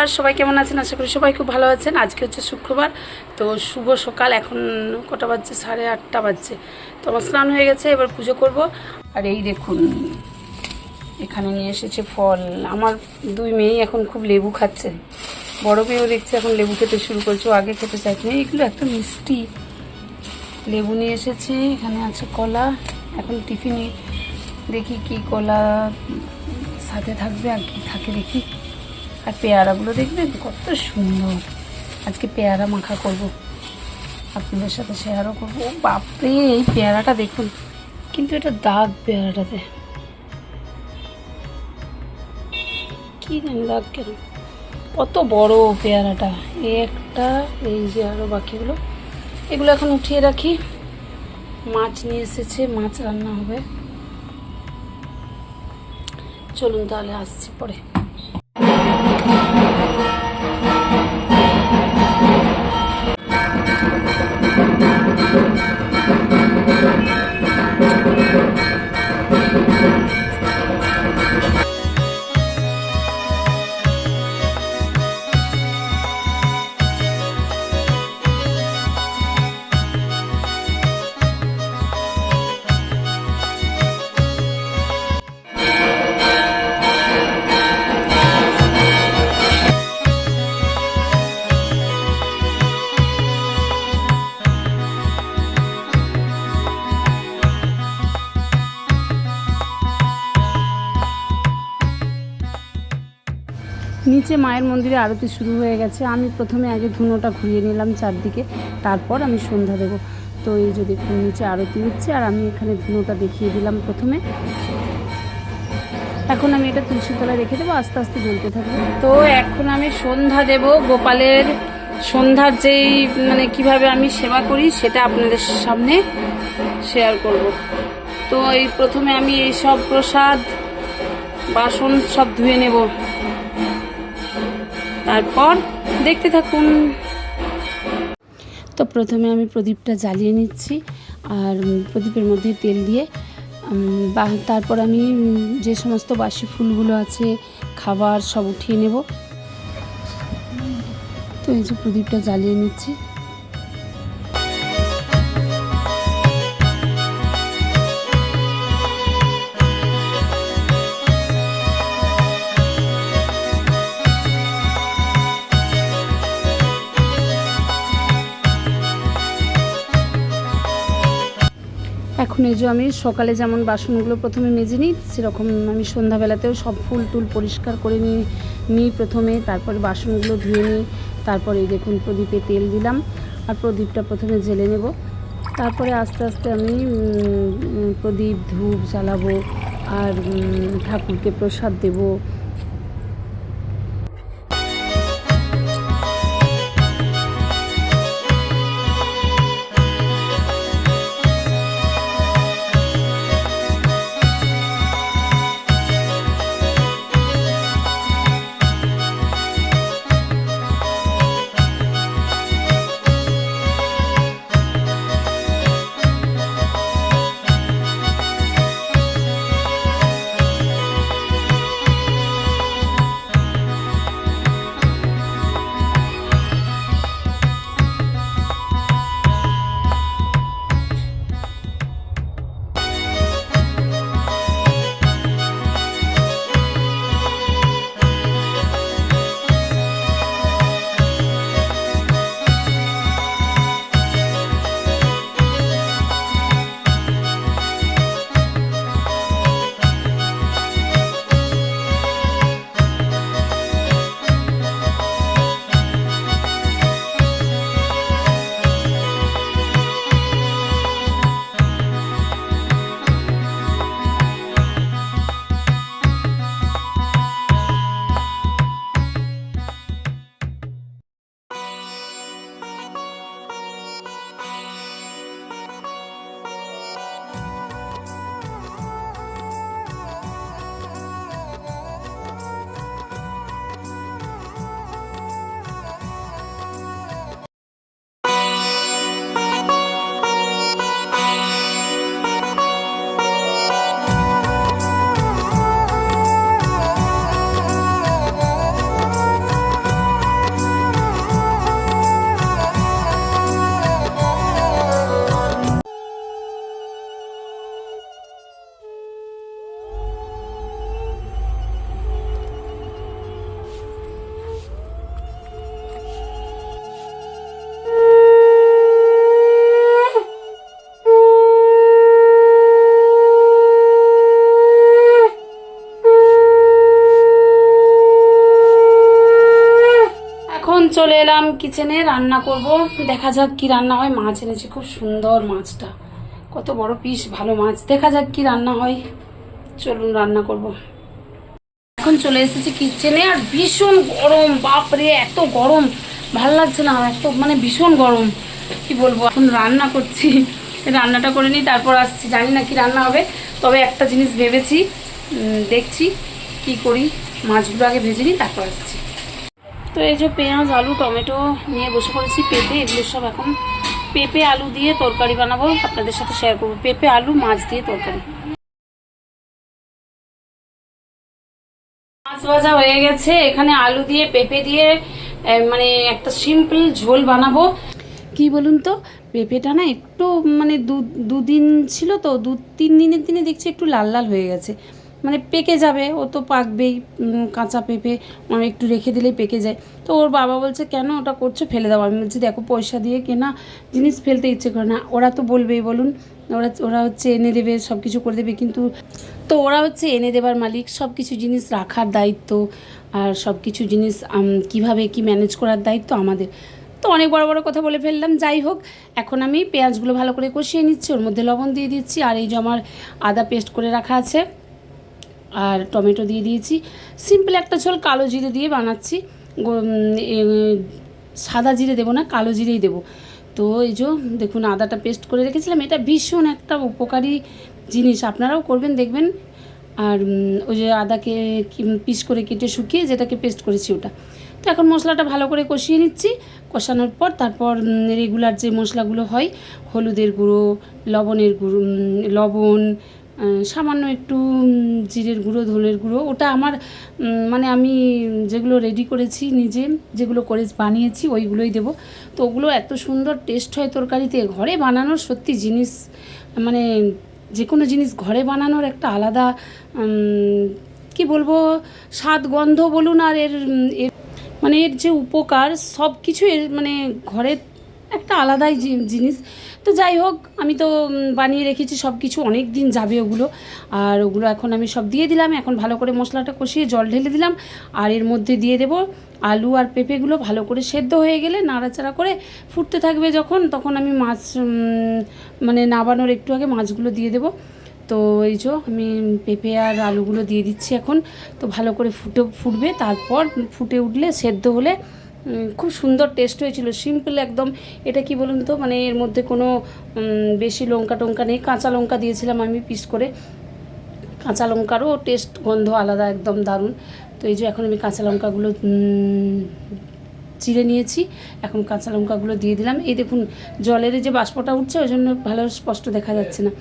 নমস্কার সবাই কেমন আছেন? আশা করি সবাই খুব ভালো আছেন। আজকে হচ্ছে শুক্রবার, তো শুভ সকাল। এখন কটা বাজছে? সাড়ে আটটা বাজছে। তো আমার স্নান হয়ে গেছে, এবার পুজো করব। আর এই দেখুন, এখানে নিয়ে এসেছে ফল। আমার দুই মেয়েই এখন খুব লেবু খাচ্ছে। বড় মেয়েও দেখছে এখন লেবু খেতে শুরু করছে। আগে খেতে চাইছে এগুলো একটা মিষ্টি। লেবু নিয়ে এসেছে। এখানে আছে কলা। এখন টিফিনে দেখি কি কলা সাথে থাকবে আর কি থাকে দেখি। আর পেয়ারাগুলো দেখবেন? কত সুন্দর। আজকে পেয়ারা মাখা করব। আপনাদের সাথে শেয়ারও করব। বাপরে, এই পেয়ারাটা দেখুন। কিন্তু এটা দাগ পেয়ারাটাতে। কি জানি দাগ কেন। কত বড় পেয়ারাটা। একটা, এই যে আরও বাকিগুলো। এগুলো এখন উঠিয়ে রাখি। মাছ নিয়ে এসেছে, মাছ রান্না হবে। চলুন তাহলে আসছি পরে। নিচে মায়ের মন্দিরে আরতি শুরু হয়ে গেছে। আমি প্রথমে আগে ধুনোটা ঘুরিয়ে নিলাম চারদিকে, তারপর আমি সন্ধ্যা দেবো। তো এই যে দেখুন, নিচে আরতি হচ্ছে, আর আমি এখানে ধুনোটা দেখিয়ে দিলাম প্রথমে। এখন আমি এটা তুলসী তলায় রেখে দেবো, আস্তে আস্তে জ্বলতে থাকব। তো এখন আমি সন্ধ্যা দেব, গোপালের সন্ধ্যার যেই মানে কীভাবে আমি সেবা করি সেটা আপনাদের সামনে শেয়ার করব। তো এই প্রথমে আমি এই সব প্রসাদ, বাসন সব ধুয়ে নেব। তারপর দেখতে থাকুন। তো প্রথমে আমি প্রদীপটা জ্বালিয়ে নিচ্ছি আর প্রদীপের মধ্যে তেল দিয়ে তারপর আমি যে সমস্ত বাসি ফুলগুলো আছে, খাবার সব উঠিয়ে নেব। তো এই যে প্রদীপটা জ্বালিয়ে নিচ্ছি। যে আমি সকালে যেমন বাসনগুলো প্রথমে মেজে নিই, সেরকম আমি সন্ধ্যাবেলাতেও সব ফুল টুল পরিষ্কার করে নিই নিই প্রথমে, তারপরে বাসনগুলো ধুয়ে নিই, তারপরে এই দেখুন প্রদীপে তেল দিলাম, আর প্রদীপটা প্রথমে জেলে নেব। তারপরে আস্তে আস্তে আমি প্রদীপ ধূপ জ্বালাবো, আর ঠাকুরকে প্রসাদ দেবো চলে এলাম কিচেনে রান্না করব। দেখা যাক কি রান্না হয়। মাছ এনেছি, খুব সুন্দর মাছটা। কত বড় পিস ভালো মাছ। দেখা যাক কি রান্না হয়। চলুন রান্না করব। এখন চলে এসেছি কিচেনে আর ভীষণ গরম, বাপরে, এত গরম। ভালো লাগছে না, এত মানে ভীষণ গরম। কি বলব, এখন রান্না করছি। রান্নাটা করে নিই, তারপর আসছি। জানি না কি রান্না হবে, তবে একটা জিনিস ভেবেছি দেখছি কি করি। মাছগুলো আগে ভেজে নিই, তারপর আসছি। তো এই যে পেঁয়াজ, আলু, টমেটো নিয়ে বসে পড়েছি পেঁপে, এগুলো সব এখন পেঁপে, আলু দিয়ে তরকারি বানাবো। আপনাদের সাথে শেয়ার করব। পেঁপে, আলু, মাছ দিয়ে তরকারি। মাছ ভাজা হয়ে গেছে। এখানে আলু দিয়ে পেঁপে দিয়ে মানে একটা সিম্পল ঝোল বানাবো। কি বলুন তো? পেঁপেটা না একটু মানে দু, দুদিন ছিল তো, দু, তিন দিনের দিনে দেখছি একটু লাল লাল হয়ে গেছে। মানে পেকে যাবে, ও তো পাকবেই কাঁচা পেঁপে একটু রেখে দিলেই পেকে যায়। তো ওর বাবা বলছে, কেন ওটা করছ? ফেলে দাও। আমি বলছি, দেখো, পয়সা দিয়ে কেনা জিনিস ফেলতে ইচ্ছে করে না। ওরা তো বলবেই, বলুন। ওরা ওরা হচ্ছে এনে দেবে সব কিছু করে দেবে, কিন্তু তো ওরা হচ্ছে এনে দেবার মালিক। সব কিছু জিনিস রাখার দায়িত্ব আর সব কিছু জিনিস কীভাবে কি ম্যানেজ করার দায়িত্ব আমাদের। তো অনেক বড় বড় কথা বলে ফেললাম। যাই হোক, এখন আমি পেঁয়াজগুলো ভালো করে কষিয়ে নিচ্ছি, ওর মধ্যে লবণ দিয়ে দিচ্ছি, আর এই যে আমার আদা পেস্ট করে রাখা আছে আর টমেটো দিয়ে দিয়েছি। সিম্পল একটা ঝোল কালো জিরে দিয়ে বানাচ্ছি। সাদা জিরে দেবো না, কালো জিরেই দেবো। তো এই যে, দেখুন, আদাটা পেস্ট করে রেখেছিলাম। এটা ভীষণ একটা উপকারী জিনিস। আপনারাও করবেন, দেখবেন। আর ওই যে আদাকে পিস করে কেটে শুকিয়ে যেটাকে পেস্ট করেছি ওটা। তো এখন মশলাটা ভালো করে কষিয়ে নিচ্ছি। কষানোর পর তারপর রেগুলার যে মশলাগুলো হয়, হলুদের গুঁড়ো, লবণের গুঁড়ো লবণ সামান্য একটু জিরের গুঁড়ো, ধনের গুঁড়ো। ওটা আমার মানে আমি যেগুলো রেডি করেছি নিজে, যেগুলো করে বানিয়েছি ওইগুলোই দেবো। তো ওগুলো এত সুন্দর টেস্ট হয় তরকারিতে। ঘরে বানানোর সত্যি জিনিস মানে যে কোনো জিনিস ঘরে বানানোর একটা আলাদা কি বলব, স্বাদ গন্ধ বলুন আর এর মানে এর যে উপকার সব কিছু মানে ঘরের একটা আলাদাই জিনিস। তো যাই হোক, আমি তো বানিয়ে রেখেছি সব কিছু অনেক দিন যাবে ওগুলো। আর ওগুলো এখন আমি সব দিয়ে দিলাম। এখন ভালো করে মশলাটা কষিয়ে জল ঢেলে দিলাম। আর এর মধ্যে দিয়ে দেবো আলু আর পেঁপেগুলো ভালো করে সেদ্ধ হয়ে গেলে নাড়াচাড়া করে ফুটতে থাকবে যখন, তখন আমি মাছ মানে নাবানোর একটু আগে মাছগুলো দিয়ে দেবো। তো এই যে আমি পেঁপে আর আলুগুলো দিয়ে দিচ্ছি এখন। তো ভালো করে ফুটে, ফুটবে। তারপর ফুটে উঠলে, সেদ্ধ হলে খুব সুন্দর টেস্ট হয়েছিল। সিম্পল একদম, এটা কি বলুন তো মানে এর মধ্যে কোনো বেশি লঙ্কা টঙ্কা নেই। কাঁচা লঙ্কা দিয়েছিলাম আমি পিস করে। কাঁচা লঙ্কারও টেস্ট গন্ধ আলাদা, একদম দারুণ। তো এই যে এখন আমি কাঁচা লঙ্কাগুলো চিড়ে নিয়েছি। এখন কাঁচা লঙ্কাগুলো দিয়ে দিলাম। এই দেখুন, জলের যে বাষ্পটা উঠছে, ওই জন্য ভালো স্পষ্ট দেখা যাচ্ছে না।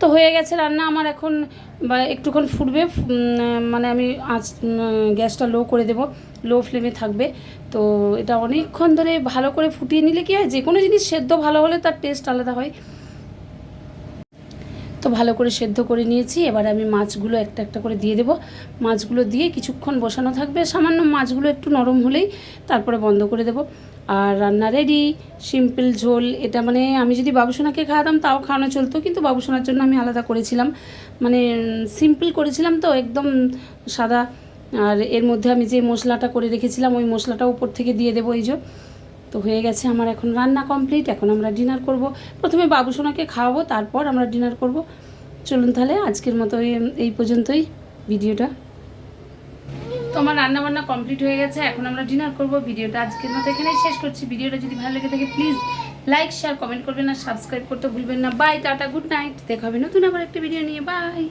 তো হয়ে গেছে রান্না, আমার এখন একটুক্ষণ ফুটবে। মানে আমি আঁচ গ্যাসটা লো করে দেব, লো ফ্লেমে থাকবে। তো এটা অনেকক্ষণ ধরে ভালো করে ফুটিয়ে নিলে কি হয়, যে কোনো জিনিস সেদ্ধ ভালো হলে তার টেস্ট আলাদা হয়। তো ভালো করে সেদ্ধ করে নিয়েছি, এবার আমি মাছগুলো একটা একটা করে দিয়ে দেবো। মাছগুলো দিয়ে কিছুক্ষণ বসানো থাকবে, সামান্য মাছগুলো একটু নরম হলেই তারপরে বন্ধ করে দেবো। আর রান্না রেডি সিম্পল ঝোল, এটা মানে আমি যদি বাবুসোনাকে খাওয়াতাম, তাও খাওয়ানো চলতো, কিন্তু বাবুসোনার জন্য আমি আলাদা করেছিলাম। মানে সিম্পল করেছিলাম তো, একদম সাদা। আর এর মধ্যে আমি যে মশলাটা করে রেখেছিলাম, ওই মশলাটা উপর থেকে দিয়ে দেবো, এই যে। তো হয়ে গেছে আমার এখন রান্না কমপ্লিট এখন আমরা ডিনার করব। প্রথমে বাবুসোনাকে খাওয়াবো, তারপর আমরা ডিনার করব। চলুন তাহলে, আজকের মতো এই- পর্যন্তই, ভিডিওটা। তো আমার রান্না বান্না কমপ্লিট হয়ে গেছে, এখন আমরা ডিনার করব। ভিডিওটা আজকের মতো এখানেই শেষ করছি। ভিডিওটা যদি ভালো লেগে থাকে প্লিজ লাইক শেয়ার কমেন্ট করবেন আর সাবস্ক্রাইব করতে ভুলবেন না। বাই টাটা গুড নাইট দেখা হবে নতুন আবার একটা ভিডিও নিয়ে। বাই